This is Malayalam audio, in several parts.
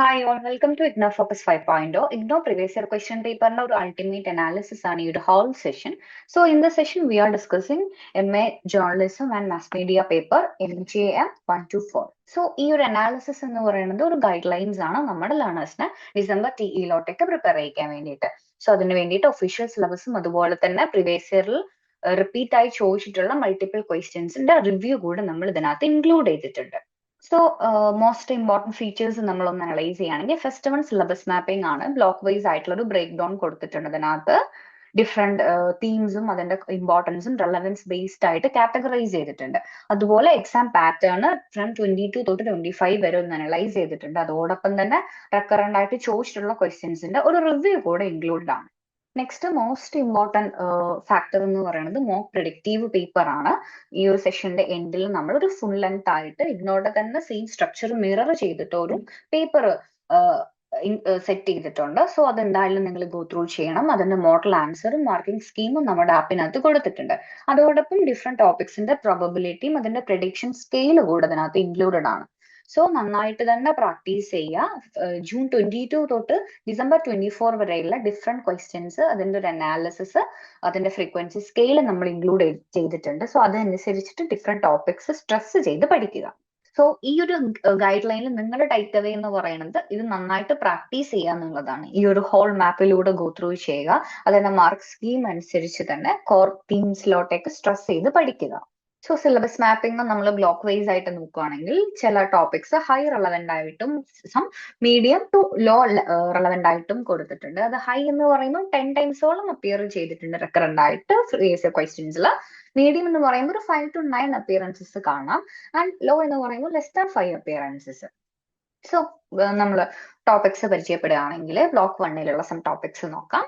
hi all welcome to IGNOU focus five point IGNOU previous year question പേപ്പറിന്റെ ഒരു അൾട്ടിമേറ്റ് അനാലിസിസ് ആണ് ഈ ഒരു whole session so in the session we are discussing M A journalism and mass media paper M J M one two four so ഈ ഒരു അനാലിസിസ് എന്ന് പറയുന്നത് ഒരു ഗൈഡ് ലൈൻസ് ആണ് നമ്മുടെ ലേണേഴ്സിന് ഡിസംബർ ടി ഇയിലോട്ടേക്ക് പ്രിപ്പയർ ചെയ്യിക്കാൻ വേണ്ടിയിട്ട്. സോ അതിന് വേണ്ടിയിട്ട് ഒഫീഷ്യൽ സിലബസും അതുപോലെ തന്നെ പ്രീവിയസ് ഇയറിൽ റിപ്പീറ്റ് ആയി ചോദിച്ചിട്ടുള്ള മൾട്ടിപ്പിൾ ക്വസ്റ്റ്യൻസിന്റെ റിവ്യൂ കൂടെ നമ്മൾ ഇതിനകത്ത് ഇൻക്ലൂഡ് ചെയ്തിട്ടുണ്ട്. സോ മോസ്റ്റ് ഇമ്പോർട്ടന്റ് ഫീച്ചേഴ്സ് നമ്മൾ ഒന്ന് അനലൈസ് ചെയ്യുകയാണെങ്കിൽ ഫസ്റ്റ് വൺ സിലബസ് മാപ്പിംഗ് ആണ്. ബ്ലോക്ക് വൈസ് ആയിട്ടുള്ള ഒരു ബ്രേക്ക് ഡൗൺ കൊടുത്തിട്ടുണ്ട് അതിനകത്ത് ഡിഫറെന്റ് തീംസും അതിന്റെ ഇമ്പോർട്ടൻസും റെലവൻസ് ബേസ്ഡ് ആയിട്ട് കാറ്റഗറൈസ് ചെയ്തിട്ടുണ്ട്. അതുപോലെ exam pattern from twenty two തൊട്ട് ട്വന്റി ഫൈവ് വരെ ഒന്ന് അനലൈസ് ചെയ്തിട്ടുണ്ട്. അതോടൊപ്പം തന്നെ റെക്കറന്റ് ആയിട്ട് ചോദിച്ചിട്ടുള്ള ക്വസ്റ്റ്യൻസിന്റെ ഒരു റിവ്യൂ കൂടെ ഇൻക്ലൂഡ് ആണ്. നെക്സ്റ്റ് മോസ്റ്റ് ഇമ്പോർട്ടന്റ് ഫാക്ടർ എന്ന് പറയുന്നത് മോക്ക് പ്രിഡിക്റ്റീവ് പേപ്പർ ആണ്. ഈ ഒരു സെഷന്റെ എൻഡിൽ നമ്മൾ ഒരു ഫുൾ ലെങ്ത് ആയിട്ട് ഇതിനോട് തന്നെ സെയിം സ്ട്രക്ചർ മിറർ ചെയ്തിട്ട് ഒരു പേപ്പർ സെറ്റ് ചെയ്തിട്ടുണ്ട്. സോ അതെന്തായാലും നിങ്ങൾ ഗോ ത്രൂ ചെയ്യണം. അതിന്റെ മോഡൽ ആൻസറും മാർക്കിംഗ് സ്കീമും നമ്മുടെ ആപ്പിനകത്ത് കൊടുത്തിട്ടുണ്ട്. അതോടൊപ്പം ഡിഫറെന്റ് ടോപ്പിക്സിന്റെ പ്രോബബിലിറ്റിയും അതിന്റെ പ്രഡിക്ഷൻ സ്കെയിൽ കൂടെ അതിനകത്ത് ഇൻക്ലൂഡഡ് ആണ്. സോ നന്നായിട്ട് തന്നെ പ്രാക്ടീസ് ചെയ്യുക. ജൂൺ ട്വന്റി ടു തൊട്ട് ഡിസംബർ ട്വന്റി ഫോർ വരെയുള്ള ഡിഫറെന്റ് ക്വസ്റ്റ്യൻസ് അതിന്റെ ഒരു അനാലിസിസ് അതിന്റെ ഫ്രീക്വൻസി സ്കെയിൽ നമ്മൾ ഇൻക്ലൂഡ് ചെയ്തിട്ടുണ്ട്. സോ അതനുസരിച്ചിട്ട് ഡിഫറെന്റ് ടോപ്പിക്സ് സ്ട്രെസ് ചെയ്ത് പഠിക്കുക. സോ ഈ ഒരു ഗൈഡ് ലൈനിൽ നിങ്ങളുടെ ടൈക്ക് അവേ എന്ന് പറയുന്നത് ഇത് നന്നായിട്ട് പ്രാക്ടീസ് ചെയ്യുക എന്നുള്ളതാണ്. ഈ ഒരു ഹോൾ മാപ്പിലൂടെ ഗോ ത്രൂ ചെയ്യുക. അതിന്റെ മാർക്ക് സ്കീം അനുസരിച്ച് തന്നെ കോർ തീംസിലോട്ടേക്ക് സ്ട്രെസ് ചെയ്ത് പഠിക്കുക. സോ സിലബസ് മാപ്പിംഗ് നമ്മൾ ബ്ലോക്ക് വൈസ് ആയിട്ട് നോക്കുകയാണെങ്കിൽ ചില ടോപ്പിക്സ് ഹൈ റെലവെന്റ് ആയിട്ടും some medium to low relevant ആയിട്ടും കൊടുത്തിട്ടുണ്ട്. അത് ഹൈ എന്ന് പറയുമ്പോൾ ടെൻ ടൈംസോളം അപ്പിയർ ചെയ്തിട്ടുണ്ട് റെക്കറന്റ് ആയിട്ട് ക്വസ്റ്റ്യൻസിൽ മീഡിയം എന്ന് പറയുമ്പോൾ ഒരു ഫൈവ് ടു നയൻ അപ്പിയറൻസസ് കാണാം. ആൻഡ് ലോ എന്ന് പറയുമ്പോൾ less than five appearances so നമ്മൾ ടോപ്പിക്സ് പരിചയപ്പെടുകയാണെങ്കിൽ ബ്ലോക്ക് വണ്ണിലുള്ള സം ടോപ്പിക്സ് നോക്കാം.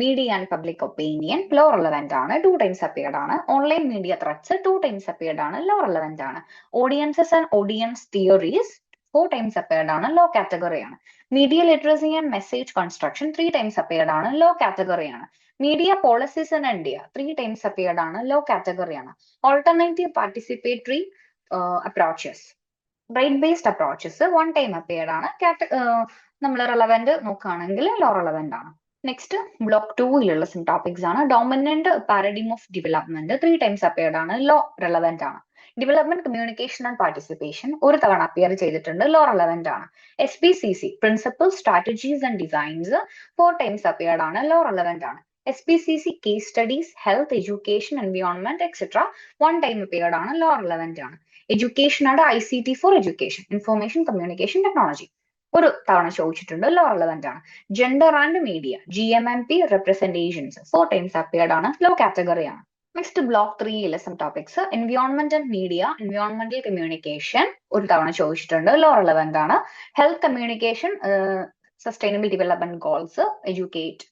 Media and public opinion low relevant ആണ് ടു ടൈംസ് അപ്പിയർഡ് ആണ്. Online media threats two times appeared ആണ് ലോ റെലവെന്റ് ആണ്. Audiences and audience theories four times appeared ആണ് ലോ കാറ്റഗറി ആണ്. Media literacy and message construction three times appeared ആണ് ലോ കാറ്റഗറി ആണ്. Media policies in India three times appeared ആണ് ലോ കാറ്റഗറി ആണ്. Alternative participatory approaches right based approaches one time appeared ആണ് നമ്മൾ റെലവെന്റ് നോക്കുകയാണെങ്കിൽ ലോ റെലവെന്റ് ആണ്. നെക്സ്റ്റ് ബ്ലോക്ക് ടൂയിലുള്ള സം ടോപ്പിക്സ് ആണ്. Dominant paradigm of development three times appeared ആണ്. ലോ റെലവെന്റ് ആണ്. ഡെവലപ്മെന്റ് കമ്മ്യൂണിക്കേഷൻ ആൻഡ് പാർട്ടിസിപ്പേഷൻ ഒരു തവണ അപ്പിയർ ചെയ്തിട്ടുണ്ട്. ലോ റെലവെന്റ് ആണ്. S B C C principle strategies and designs four times appeared ആണ്. ലോ റെലവെന്റ് ആണ്. S P C C case studies health education environment etcetera one time appeared ആണ്. ലോ റെലവെന്റ് ആണ്. എഡ്യൂക്കേഷൻ ആണ് I C T for education information communication technology ഒരു തവണ ചോദിച്ചിട്ടുണ്ട് ലോ റെലവെന്റ് ആണ്. Gender and media G M M P representations four times appeared ആണ് ലോ കാറ്റഗറി ആണ്. Next block ത്രീയിലെ some topics environment and media എൻവിയോൺമെന്റൽ communication ഒരു തവണ ചോദിച്ചിട്ടുണ്ട് ലോ റെലവെന്റ് ആണ്. Health communication sustainable development goals educate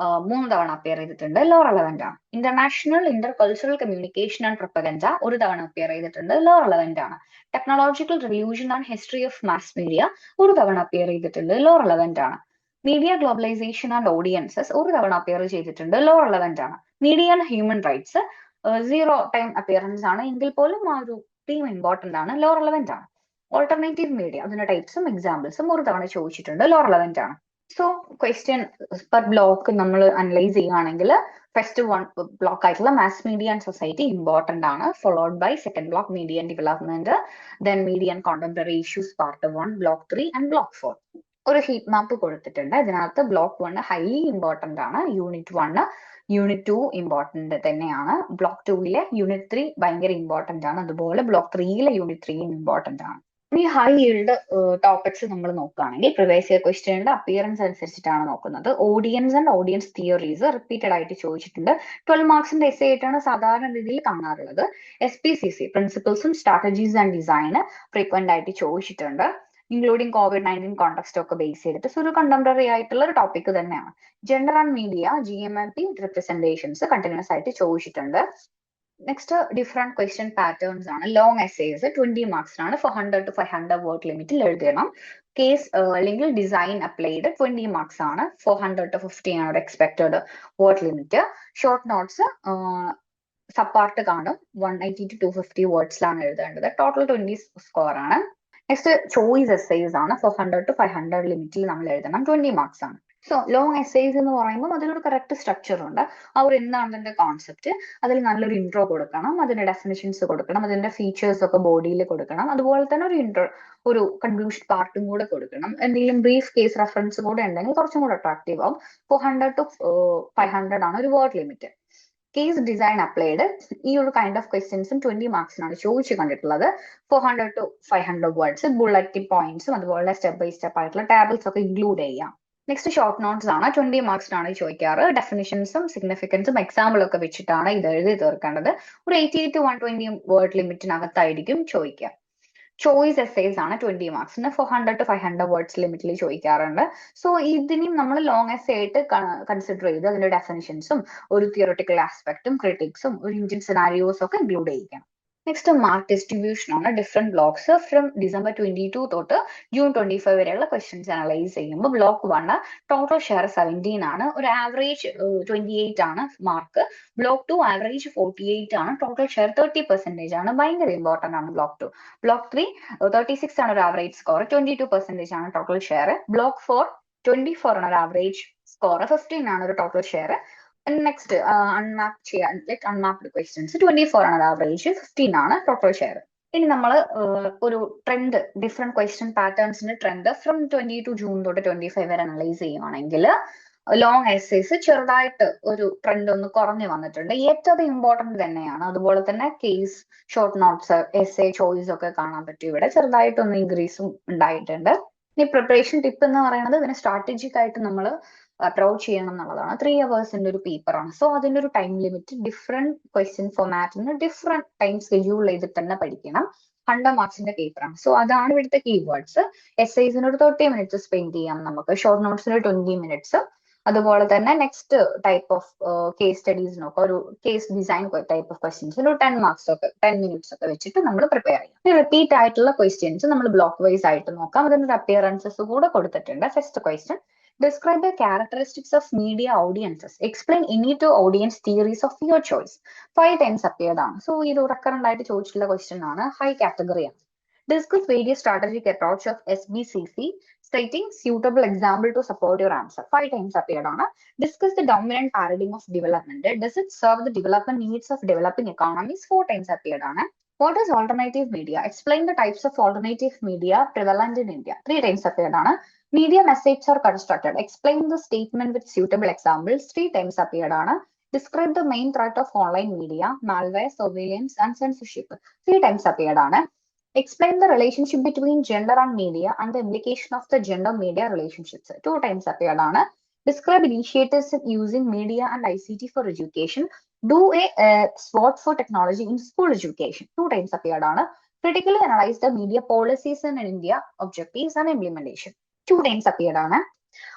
മൂന്ന് തവണ അപ്പിയർ ചെയ്തിട്ടുണ്ട്. ലോ റെലവെന്റ് ആണ്. International cultural communication and propaganda ഒരു തവണ അപ്പിയർ ചെയ്തിട്ടുണ്ട്. ലോ റെലവെന്റ് ആണ്. Technological revolution and history of mass media ഒരു തവണ അപ്പിയർ ചെയ്തിട്ടുണ്ട്. ലോ റെലവെന്റ് ആണ്. മീഡിയ ഗ്ലോബലൈസേഷൻ ആൻഡ് ഓഡിയൻസസ് ഒരു തവണ അപ്പിയർ ചെയ്തിട്ടുണ്ട്. ലോ റെലവെന്റ് ആണ്. Media and human rights zero time appearance ആണ്. എങ്കിൽ പോലും ആ ഒരു തീം ഇമ്പോർട്ടന്റ് ആണ്. ലോ റെലവെന്റ് ആണ്. ഓൾട്ടർനേറ്റീവ് മീഡിയ അതിന്റെ ടൈപ്സും എക്സാമ്പിൾസും ഒരു തവണ ചോദിച്ചിട്ടുണ്ട്. ലോ റെലവെന്റ് ആണ്. സോ ക്വസ്റ്റ്യൻ പെർ ബ്ലോക്ക് നമ്മൾ അനലൈസ് ചെയ്യുകയാണെങ്കിൽ ഫസ്റ്റ് വൺ ബ്ലോക്ക് ആയിട്ടുള്ള mass media and society important ആണ് followed by second block media and development then media and contemporary issues part one block three and block four ഒരു ഹീറ്റ് മാപ്പ് കൊടുത്തിട്ടുണ്ട്. ഇതിനകത്ത് ബ്ലോക്ക് വൺ ഹൈലി ഇമ്പോർട്ടന്റ് ആണ്. Unit one unit two important തന്നെയാണ്. ബ്ലോക്ക് ടൂവിലെ യൂണിറ്റ് ത്രീ ഭയങ്കര ഇമ്പോർട്ടന്റ് ആണ്. അതുപോലെ ബ്ലോക്ക് ത്രീയിലെ യൂണിറ്റ് ത്രീയും ഇമ്പോർട്ടന്റ് ആണ്. ഈ ഹൈ ഈൽഡ് ടോപ്പിക്സ് നമ്മൾ നോക്കുകയാണെങ്കിൽ പ്രിവൈസ് ഇയർ ക്വസ്റ്റ്യന്റെ അപ്പിയറൻസ് അനുസരിച്ചിട്ടാണ് നോക്കുന്നത്. Audience and audience theories repeated ആയിട്ട് ചോദിച്ചിട്ടുണ്ട്. ട്വൽവ് മാർക്സിന്റെ എസ് ആയിട്ടാണ് സാധാരണ രീതിയിൽ കാണാറുള്ളത്. എസ് പി സി സി പ്രിൻസിപ്പിൾസും സ്ട്രാറ്റജീസ് ആൻഡ് ഡിസൈൻ ഫ്രീക്വന്റ് ആയിട്ട് ചോദിച്ചിട്ടുണ്ട്. ഇൻക്ലൂഡിംഗ് കോവിഡ് നയന്റീൻ കോൺടെക്സ്റ്റ് ഒക്കെ ബേസ് ചെയ്തിട്ട്. സോ ഒരു കണ്ടംപററി ആയിട്ടുള്ള ഒരു ടോപ്പിക് തന്നെയാണ്. Gender and media G M M P representations continuous ആയിട്ട് ചോദിച്ചിട്ടുണ്ട്. നെക്സ്റ്റ് ഡിഫറെന്റ് ക്വസ്റ്റ്യൻ പാറ്റേൺസ് ആണ്. Long essays twenty മാർക്സിനാണ് four hundred to five hundred word ലിമിറ്റിൽ എഴുതണം. കേസ് അല്ലെങ്കിൽ ഡിസൈൻ അപ്ലൈഡ് ട്വന്റി മാർക്സ് ആണ്. ഫോർ ഹൺഡ്രഡ് ടു ഫിഫ്റ്റി ആണ് expected word limit short notes separate കാണും. One eighty to two fifty വേർഡ്സിലാണ് എഴുതേണ്ടത്. ടോട്ടൽ ട്വന്റി സ്കോർ ആണ്. നെക്സ്റ്റ് ചോയ്സ് എസ്സേസ് ആണ്. Four hundred to five hundred ലിമിറ്റിൽ നമ്മൾ എഴുതണം. ട്വന്റി മാർക്സ് ആണ്. സോ ലോങ് എസ്സേസ് എന്ന് പറയുമ്പോൾ അതിലൊരു കറക്റ്റ് സ്ട്രക്ചർ ഉണ്ട്. അവർ എന്താണ് അതിന്റെ കോൺസെപ്റ്റ് അതിൽ നല്ലൊരു ഇൻട്രോ കൊടുക്കണം അതിന്റെ ഡെഫിനിഷൻസ് കൊടുക്കണം അതിന്റെ ഫീച്ചേഴ്സ് ഒക്കെ ബോഡിയിൽ കൊടുക്കണം അതുപോലെ തന്നെ ഒരു ഇൻട്രോ ഒരു കൺക്ലൂഷൻ പാർട്ടും കൂടെ കൊടുക്കണം. എന്തെങ്കിലും ബ്രീഫ് കേസ് റെഫറൻസ് കൂടെ ഉണ്ടെങ്കിൽ കുറച്ചും കൂടെ അട്രാക്റ്റീവ് ആവും. Four hundred to five hundred ആണ് ഒരു word limit case design applied ഈ ഒരു കൈൻഡ് ഓഫ് ക്വസ്റ്റ്യൻസും ട്വന്റി മാർക്സിനാണ് ചോദിച്ചു കണ്ടിട്ടുള്ളത്. Four hundred to five hundred words bullet പോയിന്റ്സും അതുപോലെ സ്റ്റെപ്പ് ബൈ സ്റ്റെപ്പ് ആയിട്ടുള്ള ടേബിൾസ് ഒക്കെ ഇൻക്ലൂഡ് ചെയ്യാം. നെക്സ്റ്റ് ഷോർട്ട് നോട്ട്സ് ആണ്. ട്വന്റി ആണ് ചോദിക്കാറ്. ഡെഫിനിഷൻസും സിഗ്നിഫിക്കൻസും എക്സാമ്പിളും ഒക്കെ വെച്ചിട്ടാണ് ഇത് എഴുതി തീർക്കേണ്ടത്. ഒരു eighty to one twenty word ലിമിറ്റിനകത്തായിരിക്കും ചോദിക്കുക. ചോയ്സ് എസ്സേസ് ആണ് twenty മാർക്സിന് four hundred to five hundred words ലിമിറ്റിൽ ചോദിക്കാറുണ്ട്. സോ ഇതിനും നമ്മൾ ലോങ് എസ് ആയിട്ട് കൺസിഡർ ചെയ്ത് അതിന്റെ ഡെഫിനിഷൻസും ഒരു തിയറട്ടിക്കൽ ആസ്പെക്ടും ക്രിട്ടിക്സും ഒരു ഇന്ത്യൻ സിനാരിയോസ് ഒക്കെ ഇൻക്ലൂഡ് ചെയ്യിക്കണം. നെക്സ്റ്റ് മാർക്ക് ഡിസ്ട്രിബ്യൂഷൻ ആണ് different blocks from December twenty two തൊട്ട് ജൂൺ ട്വന്റി ഫൈവ് വരെയുള്ള ക്വസ്റ്റ്യൻസ് അനലൈസ് ചെയ്യുമ്പോൾ block one total share seventeen ആണ്. ഒരു ആവറേജ് ട്വന്റി എയ്റ്റ് ആണ് mark block two average forty eight ആണ്. ടോട്ടൽ ഷെയർ തേർട്ടി പെർസെന്റേജ് ആണ്. ഭയങ്കര ഇമ്പോർട്ടന്റ് ആണ് block two block three thirty six ആണ് ഒരു average score twenty two percentage ആണ് total share block four twenty four ആണ് ഒരു ആവറേജ് സ്കോർ ഫിഫ്റ്റീൻ ആണ് ഒരു ടോട്ടൽ ഷെയർ നെക്സ്റ്റ് അൺമാപ്പ് ചെയ്യാൻ like unmapped questions twenty four ആണ് ആവറേജ് ഫിഫ്റ്റീൻ ആണ് ടോട്ടൽ ഷെയർ ഇനി നമ്മൾ ഒരു trend different question പാറ്റേൺസിന്റെ trend from twenty two June തൊട്ട് ട്വന്റി ഫൈവ് വരെ അനലൈസ് ചെയ്യുവാണെങ്കിൽ ലോങ് എസ്സേസ് ചെറുതായിട്ട് ഒരു ട്രെൻഡ് ഒന്ന് കുറഞ്ഞു വന്നിട്ടുണ്ട്. ഏറ്റവും ഇമ്പോർട്ടന്റ് തന്നെയാണ്. അതുപോലെ തന്നെ case short notes S A choice ഒക്കെ കാണാൻ പറ്റും ഇവിടെ. ചെറുതായിട്ടൊന്ന് ഇൻക്രീസും ഉണ്ടായിട്ടുണ്ട്. ഇനി പ്രിപ്പറേഷൻ ടിപ്പ് എന്ന് പറയുന്നത് ഇതിനെ സ്ട്രാറ്റജിക് ആയിട്ട് നമ്മൾ അപ്രോച്ച് ചെയ്യണം എന്നുള്ളതാണ്. ത്രീ അവേഴ്സിന്റെ ഒരു പേപ്പറാണ് സോ അതിന്റെ ഒരു ടൈം ലിമിറ്റ് ഡിഫറെന്റ് ക്വസ്റ്റ്യൻ ഫോമാറ്റിന് ഡിഫറെന്റ് ടൈം സ്കെഡ്യൂൾ ചെയ്തിട്ട് തന്നെ പഠിക്കണം. ഹൺഡ്രഡ് മാർക്സിന്റെ ആണ്. സോ അതാണ് ഇവിടുത്തെ കീവേർഡ്സ് എസ് ഐസിന് ഒരു തേർട്ടി മിനിറ്റ്സ് സ്പെൻഡ് ചെയ്യാം നമുക്ക്. ഷോർട്ട് നോട്ട്സിന് ട്വന്റി മിനിറ്റ്സ് അതുപോലെ തന്നെ നെക്സ്റ്റ് ടൈപ്പ് ഓഫ് കേസ് സ്റ്റഡീസിനൊക്കെ ഒരു case design type of questions ഒരു ടെൻ മാർക്സ് ഒക്കെ ടെൻ മിനിറ്റ്സ് ഒക്കെ വെച്ചിട്ട് നമ്മൾ പ്രിപ്പയർ ചെയ്യാം. റിപ്പീറ്റ് ആയിട്ടുള്ള ക്വസ്റ്റ്യൻസ് നമ്മൾ ബ്ലോക്ക് വൈസ് ആയിട്ട് നോക്കാം. അതിനൊരു അപ്പിയറൻസസ് കൂടെ കൊടുത്തിട്ടുണ്ട്. First question describe the characteristics of media audiences explain any two audience theories of your choice. Five times ആണ്. സോ ഇത് റെക്കറന്റ് ആയിട്ട് ചോദിച്ചിട്ടുള്ള ക്വസ്റ്റ്യൻ ആണ്. ഹൈ കാറ്റഗറി ആണ്. Discuss various strategic approach of S B C C stating suitable example to support your answer. Five times appeared on Discuss the dominant paradigm of development. Does it serve the development needs of developing economies? Four times appeared on What is alternative media? Explain the types of alternative media prevalent in India. Three times appeared on Media messages are constructed. Explain the statement with suitable examples. Three times appeared on Describe the main threat of online media, malware, surveillance, and censorship. Three times appeared on Explain the relationship between gender and media and the implication of the gender media relationships. Two times appeared on Describe initiatives in using media and ICT for education. Do a uh, SWOT for technology in school education. Two times appeared on Critically analyze the media policies in India, objectives, and implementation. Two times appeared on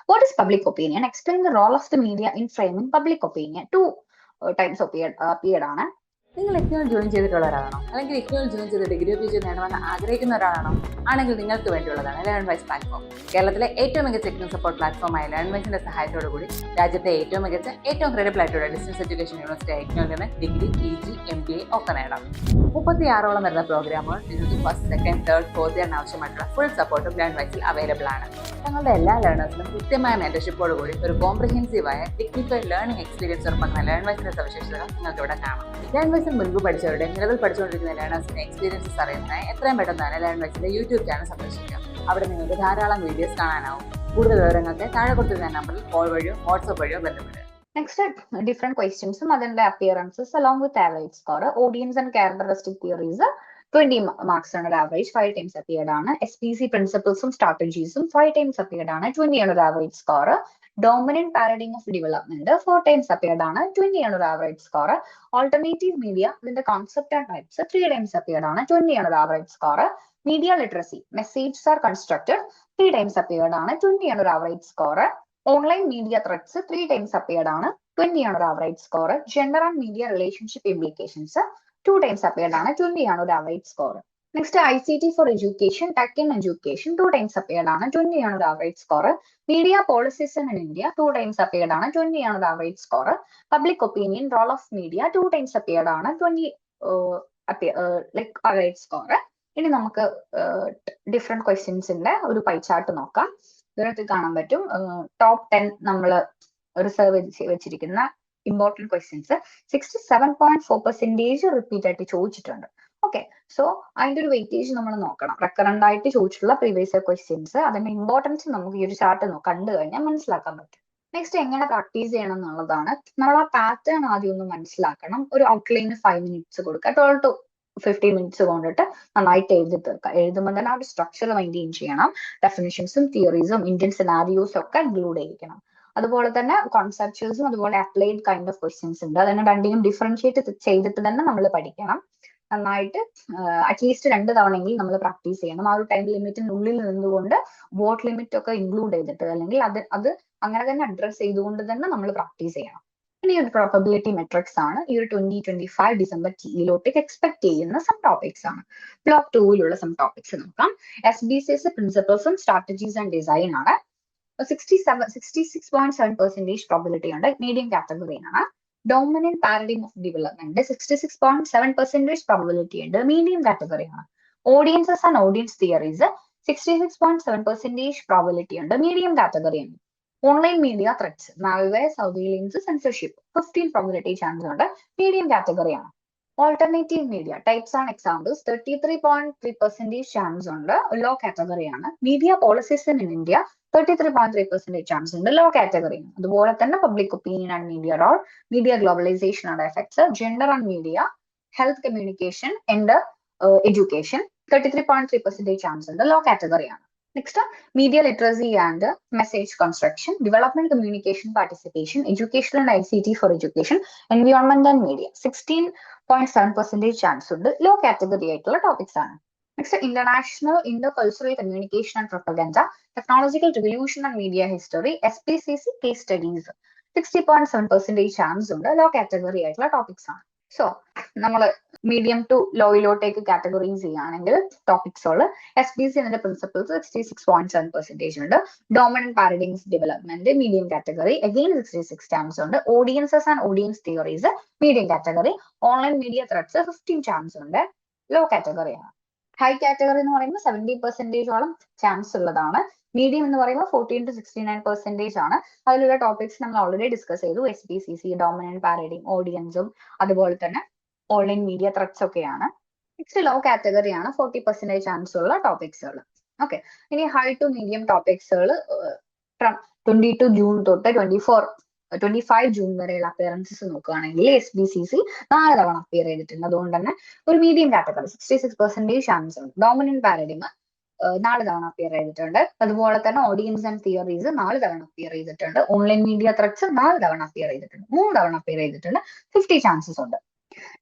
What is public opinion? Explain the role of the media in framing public opinion. Two uh, times appeared, appeared on നിങ്ങൾ ഇഗ്നോയിൽ ജോയിൻ ചെയ്തിട്ടുള്ള ഒരാളാണോ അല്ലെങ്കിൽ ഇഗ്നോയിൽ ജോയിൻ ചെയ്ത് ഡിഗ്രി പി ജി നേടണമെന്ന് ആഗ്രഹിക്കുന്ന ഒരാളാണോ? ആണെങ്കിൽ നിങ്ങൾക്ക് വേണ്ടിയുള്ളതാണ് ലേൺ വൈസ് പ്ലാറ്റ്ഫോം കേരളത്തിലെ ഏറ്റവും മികച്ച എക്നോ സപ്പോർട്ട് പ്ലാറ്റ്ഫോമായ ലേൺ വൈസിന്റെ സഹായത്തോടു കൂടി രാജ്യത്തെ ഏറ്റവും മികച്ച ഏറ്റവും ക്രെഡിബിൾ ആയിട്ടുള്ള ഡിസ്റ്റൻസ് എഡ്യൂക്കേഷൻ യൂണിവേഴ്സിറ്റി ഇഗ്നോയിൽ നിന്ന് degree P G M B A ഒക്കെ നേടാം. മുപ്പത്തി ആറോളം വരുന്ന പ്രോഗ്രാമുകൾ നിങ്ങൾക്ക് ഫസ്റ്റ് സെക്കൻഡ് തേർഡ് ഫോർത്ത് ഇയറിന് ആവശ്യമായിട്ടുള്ള ഫുൾ സപ്പോർട്ടും ലേൺ വൈസിൽ അവൈലബിൾ ആണ്. ഞങ്ങളുടെ എല്ലാ ലേണേഴ്സിനും കൃത്യമായ മെന്റർഷിപ്പോട് കൂടി ഒരു കോംപ്രിഹെൻസീവായ ടെക്നിക്കൽ ലേണിംഗ് എക്സ്പീരിയൻസ് ഉറപ്പാക്കുന്ന ലേൺ വൈസിന്റെ സവിശേഷതകൾ നിങ്ങൾക്ക് ഇവിടെ കാണാം ലേൺ വൈസിൽ മുൻപ് പഠിച്ചവരുടെ നിലവിൽ പഠിച്ചുകൊണ്ടിരിക്കുന്ന ലേണേഴ്സിന്റെ എക്സ്പീരിയൻസസ് അറിയുന്നതിന് എത്രയും പെട്ടെന്ന് ലേൺ വൈസിന്റെ യൂട്യൂബ് ചാനൽ സന്ദർശിക്കാം അവിടെ നിങ്ങൾക്ക് ധാരാളം വീഡിയോസ് കാണാനാവും. കൂടുതൽ വിവരങ്ങൾക്ക് താഴെ കൊടുത്തിരുന്ന നമ്പറിൽ കോൾ വഴിയോ വാട്സ്ആപ്പ് വഴിയോ ബന്ധപ്പെടുക. നെക്സ്റ്റ് ഡിഫറെന്റ് ക്വസ്റ്റ്യൻസും അതിന്റെ appearances along with average score audience and characteristic theories twenty marks ആണ് ഒരു ആവറേജ് ഫൈവ് ടൈംസ് അപ്പിയർഡ് ആണ്. എസ് പി സി പ്രിൻസിപ്പിൾസും സ്ട്രാറ്റജീസും ഫൈവ് ടൈംസ് അപ്പിയർഡ് ആണ്. ട്വന്റി ആണ് ഒരു average score dominant paradigm of development four times appeared ആണ്. ട്വന്റി ആണ് ഒരു ആവറേജ് സ്കോർ ഓൾട്ടർനേറ്റീവ് മീഡിയ ഇതിന്റെ concept and types three times appeared ആണ്. ട്വന്റി ആണ് ഒരു average score media literacy message are constructed three times appeared ആണ്. ട്വന്റി ആണ് ഒരു average score online media threats three times appeared ആണ്. ട്വന്റി ആണ് ഒരു average score gender and media relationship implications two times appeared ആണ്. ട്വന്റി ആണ് ഒരു average score next I C T for education tech in education two times appeared ആണ് ട്വന്റി ആണ് average score media policies in India two times appeared ആണ് ട്വന്റി ആണ് average score public opinion role of media two times appeared ആണ് ട്വന്റി ലൈക് ആവറേജ് സ്കോർ ഇനി നമുക്ക് ഡിഫറെന്റ് ക്വസ്റ്റ്യൻസിന്റെ ഒരു പൈ ചാർട്ട് നോക്കാം. ഇതിനകത്ത് കാണാൻ പറ്റും ടോപ്പ് ടെൻ നമ്മൾ റിസർവ് വെച്ചിരിക്കുന്ന important questions sixty seven point four percentage repeat ആയിട്ട് ചോദിച്ചിട്ടുണ്ട്. ഓക്കെ സോ അതിന്റെ ഒരു വെയിറ്റേജ് നമ്മൾ നോക്കണം. റെക്കറന്റ് ആയിട്ട് ചോദിച്ചിട്ടുള്ള പ്രീവിയസ് ക്വസ്റ്റ്യൻസ് അതിന്റെ ഇമ്പോർട്ടൻസ് നമുക്ക് ഈ ഒരു ചാർട്ട് കണ്ടു കഴിഞ്ഞാൽ മനസ്സിലാക്കാൻ പറ്റും. നെക്സ്റ്റ് എങ്ങനെ പ്രാക്ടീസ് ചെയ്യണം എന്നുള്ളതാണ്. നമ്മൾ ആ പാറ്റേൺ ആദ്യം ഒന്ന് മനസ്സിലാക്കണം. ഒരു ഔട്ട്ലൈന് ഫൈവ് മിനിറ്റ്സ് കൊടുക്കുക. ട്വൽവ് ടു ഫിഫ്റ്റീൻ മിനിറ്റ്സ് കൊണ്ടിട്ട് നന്നായിട്ട് എഴുതി തീർക്കുക. എഴുതുമ്പോൾ തന്നെ ആ ഒരു സ്ട്രക്ചർ മെയിന്റെയിൻ ചെയ്യണം. ഡെഫിനിഷൻസും തിയറീസും ഇന്ത്യൻ സിനാരിയോസും ഒക്കെ ഇൻക്ലൂഡ് ചെയ്യിക്കണം. അതുപോലെ തന്നെ കോൺസെപ്റ്റ്സും അതുപോലെ അപ്ലൈഡ് കൈൻഡ് ഓഫ് ക്വസ്റ്റ്യൻസ് ഉണ്ട്. അതിനെ രണ്ടിനും ഡിഫറൻഷിയേറ്റ് ചെയ്തിട്ട് തന്നെ നമ്മൾ പഠിക്കണം. നന്നായിട്ട് അറ്റ്ലീസ്റ്റ് രണ്ട് തവണയെങ്കിലും നമ്മൾ പ്രാക്ടീസ് ചെയ്യണം. ആ ഒരു ടൈം ലിമിറ്റിനുള്ളിൽ നിന്നുകൊണ്ട് വോട്ട് ലിമിറ്റ് ഒക്കെ ഇൻക്ലൂഡ് ചെയ്തിട്ട് അല്ലെങ്കിൽ അത് അത് അങ്ങനെ തന്നെ അഡ്രസ് ചെയ്തുകൊണ്ട് തന്നെ നമ്മൾ പ്രാക്ടീസ് ചെയ്യണം. ഈ ഒരു പ്രോബബിലിറ്റി മെട്രിക്സ് ആണ്. ഈ ഒരു ട്വന്റി ട്വന്റി ഫൈവ് ഡിസംബർ ടിയിലോട്ടേക്ക് എക്സ്പെക്ട് ചെയ്യുന്ന സം ടോപ്പിക്സ് ആണ്. ബ്ലോക്ക് ടൂവിലുള്ള സം ടോപ്പിക്സ് നോക്കാം. എസ് ബി സി എസ് പ്രിൻസിപ്പൾസും സ്ട്രാറ്റജീസ് ആൻഡ് ഡിസൈൻ ആണ്. Sixty seven sixty six point seven percentage probability ഉണ്ട്. മീഡിയം കാറ്റഗറി ആണ്. Dominant paradigm of development sixty six point seven percentage probability ഉണ്ട്. മീഡിയം കാറ്റഗറി ആണ്. Audiences and audience theories sixty six point seven percentage probability ഉണ്ട്. മീഡിയം കാറ്റഗറി ആണ്. Online media threats malware surveillance censorship fifteen probability chance ഉണ്ട്. മീഡിയം കാറ്റഗറി ആണ്. Alternative media types and examples thirty three point three percentage chance ഉണ്ട്. ലോ കാറ്റഗറി ആണ്. Media policies in India thirty three point three percentage chance ഉണ്ട് ലോ കാറ്റഗറി അതുപോലെ തന്നെ public opinion and media role media globalization and effects gender and media health communication and education thirty three point three percentage chance ഉണ്ട് ലോ കാറ്റഗറി ആണ്. Next media literacy and message construction development communication participation education and I C T for education environment and media sixteen point seven percentage chance ഉണ്ട് ലോ കാറ്റഗറി ആയിട്ടുള്ള ടോപ്പിക്സ് ആണ്. Communication and propaganda technological revolution and media history S P C C case studies sixty point seven percentage chance ഉണ്ട്. ലോ കാറ്റഗറി ആയിട്ടുള്ള ടോപ്പിക്സ് ആണ്. സോ നമ്മൾ മീഡിയം ടു ലോയിലോട്ടേക്ക് കാറ്റഗറൈസ് ചെയ്യുകയാണെങ്കിൽ ടോപ്പിക്സുകൾ എസ് ബി സി എന്നതിന്റെ principles sixty six point seven percentage ഉണ്ട്. Dominant paradigms development medium category again sixty six chance ഉണ്ട്. Audiences and audience theories medium category online media threats fifteen chance ഉണ്ട്. ലോ കാറ്റഗറിയാണ് ഹൈ കാറ്റഗറി എന്ന് പറയുമ്പോൾ സെവന്റി പെർസെന്റേജോളം ചാൻസ് ഉള്ളതാണ്. മീഡിയം എന്ന് പറയുമ്പോൾ fourteen to sixty nine percentage ആണ്. അതിലുള്ള ടോപ്പിക്സ് നമ്മൾ ഓൾറെഡി ഡിസ്കസ് ചെയ്തു. S B C C dominant paradigm ഓഡിയൻസും അതുപോലെ തന്നെ ഓൺലൈൻ മീഡിയ ത്രെഡ്സ് ഒക്കെയാണ്. നെക്സ്റ്റ് ലോ കാറ്റഗറിയാണ് ഫോർട്ടി പെർസെന്റേജ് ചാൻസ് ഉള്ള ടോപ്പിക്സുകൾ ഓക്കെ ഇനി ഹൈ ടു മീഡിയം ടോപ്പിക്സുകൾ ഫ്രം ട്വന്റി ടു ജൂൺ തൊട്ട് twenty four twenty five June വരെയുള്ള അപ്പിയറൻസസ് നോക്കുകയാണെങ്കിൽ എസ് ബി സി സി നാല് തവണ അപ്പിയർ ചെയ്തിട്ടുണ്ട്. അതുകൊണ്ട് തന്നെ ഒരു medium category sixty six percentage chance ഉണ്ട് ഡോമിനന്റ് പാരഡിമ നാല് തവണ അപ്പിയർ ചെയ്തിട്ടുണ്ട്. അതുപോലെ തന്നെ ഓഡിയൻസ് ആൻഡ് തിയറീസ് നാല് തവണ അപ്പിയർ ചെയ്തിട്ടുണ്ട്. ഓൺലൈൻ മീഡിയ ത്രെഡ്സ് നാല് തവണ അപ്പിയർ ചെയ്തിട്ടുണ്ട്. മൂന്ന് തവണ അപ്പിയർ ചെയ്തിട്ടുണ്ട്. ഫിഫ്റ്റി ചാൻസസ് ഉണ്ട്.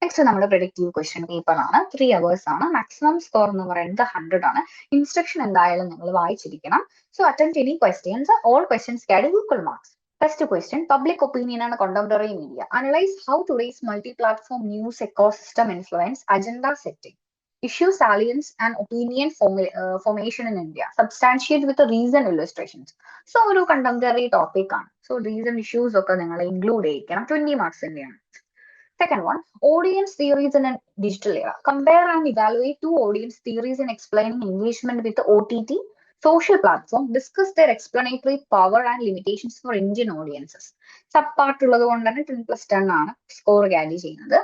നെക്സ്റ്റ് നമ്മുടെ പ്രൊഡക്റ്റീവ് ക്വസ്റ്റ്യൻ പേപ്പർ ആണ്. ത്രീ അവേഴ്സ് ആണ്. മാക്സിമം സ്കോർ എന്ന് പറയുന്നത് ഹൺഡ്രഡ് ആണ്. ഇൻസ്ട്രക്ഷൻ എന്തായാലും നിങ്ങൾ വായിച്ചിരിക്കണം. So attend any questions all questions carry marks first question public opinion ആണ് contemporary media analyse how today's multi platform news ecosystem influence agenda setting issue salience and opinion form- uh, formation in India, substantiate with a reason illustrations. So ഒരു contemporary topic ആണ് സോ റീസൺ ഇഷ്യൂസ് ഒക്കെ നിങ്ങൾ include ചെയ്യിക്കണം twenty മാർക്സിന്റെയാണ് second one audience theories in digital era compare and evaluate two audience theories in explaining engagement with O T T social platform discuss their explanatory power and limitations for Indian audiences. Sub part ഉള്ളത് കൊണ്ട് തന്നെ ടെൻ പ്ലസ് ടെൻ ആണ് സ്കോർ ക്യാരി ചെയ്യുന്നത്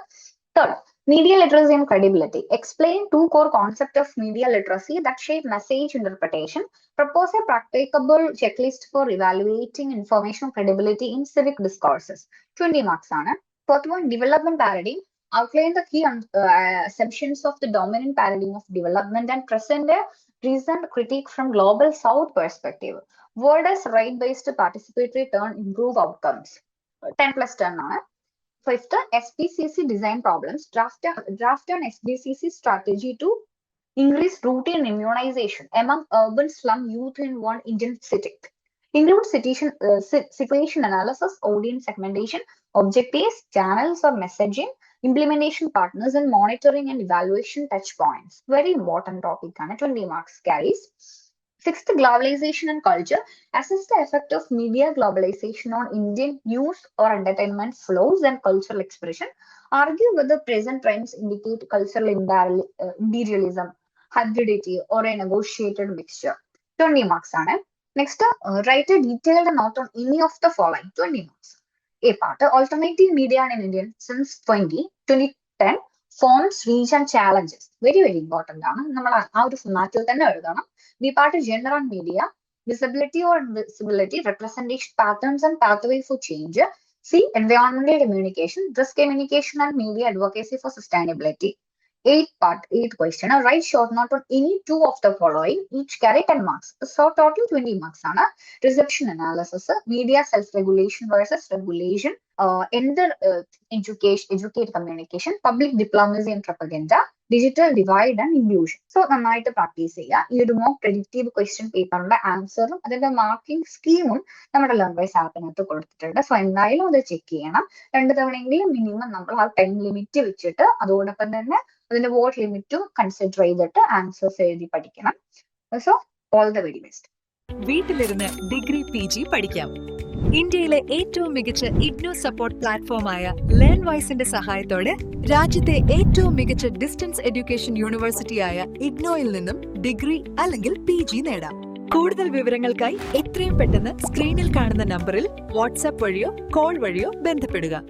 third media literacy and credibility explain two core concepts of media literacy that shape message interpretation propose a practicable checklist for evaluating information credibility in civic discourses 20 marks ആണ് fourth one development paradigm outline the key un- uh, assumptions of the dominant paradigm of development and present a recent critique from global south perspective. Word does right-based participatory turn improve outcomes. 10 plus 10 ആണ്. Fifth, SPCC design problems. Draft, draft an SPCC strategy to increase routine immunization among urban slum youth in one Indian city. Include situation, uh, situation analysis, audience segmentation, objectives, channels of messaging, implementation partners, and monitoring and evaluation touch points. Very important topic, and 20 marks carries. Sixth, globalization and culture. Assess the effect of media globalization on Indian news or entertainment flows and cultural expression. Argue whether present trends indicate cultural uh, imperialism, hybridity, or a negotiated mixture. 20 marks. Next, uh, write a detailed note on any of the following 20 marks. A part, alternative media in Indian since 20, 2010, forms, reach and challenges. Very, very important ആണ്. നമ്മൾ ആ- ഒരു format-ൽ തന്നെ എഴുതണം. B part, gender and media, visibility or invisibility, representation patterns and pathway for change. see environmental communication, risk communication and media advocacy for sustainability. Eighth part, eighth question. Write short note on any two of the following, each carry 10 marks. So total 20 marks ആണ്. Analysis, media self-regulation versus regulation, uh, enter uh, education, educate communication, public diplomacy and propaganda, digital divide and inclusion. So നന്നായിട്ട് പ്രാക്ടീസ് ചെയ്യുക ഈ ഒരു മോക്ക് പ്രെഡിക്റ്റീവ് ക്വസ്റ്റ്യൻ പേപ്പറിന്റെ ആൻസറും അതിന്റെ മാർക്കിംഗ് സ്കീമും നമ്മുടെ ലേൺവൈസ് ആപ്പിനകത്ത് കൊടുത്തിട്ടുണ്ട് സോ എന്തായാലും അത് ചെക്ക് ചെയ്യണം രണ്ട് തവണയെങ്കിലും മിനിമം നമ്മൾ ആ ടൈം ലിമിറ്റ് വെച്ചിട്ട് അതോടൊപ്പം തന്നെ അതിന്റെ വോട്ട് ലിമിറ്റും കൺസിഡർ ചെയ്തിട്ട് ആൻസേഴ്സ് എഴുതി പഠിക്കണം. So all the very best വീട്ടിലിരുന്ന് ഡിഗ്രി പി ജി പഠിക്കാം. ഇന്ത്യയിലെ ഏറ്റവും മികച്ച ഇഗ്നോ സപ്പോർട്ട് പ്ലാറ്റ്ഫോമായ ലേൺ വൈസിന്റെ സഹായത്തോടെ രാജ്യത്തെ ഏറ്റവും മികച്ച ഡിസ്റ്റൻസ് എഡ്യൂക്കേഷൻ യൂണിവേഴ്സിറ്റിയായ ഇഗ്നോയിൽ നിന്നും ഡിഗ്രി അല്ലെങ്കിൽ പി ജി നേടാം. കൂടുതൽ വിവരങ്ങൾക്കായി എത്രയും പെട്ടെന്ന് സ്ക്രീനിൽ കാണുന്ന നമ്പറിൽ വാട്സാപ്പ് വഴിയോ കോൾ വഴിയോ ബന്ധപ്പെടുക.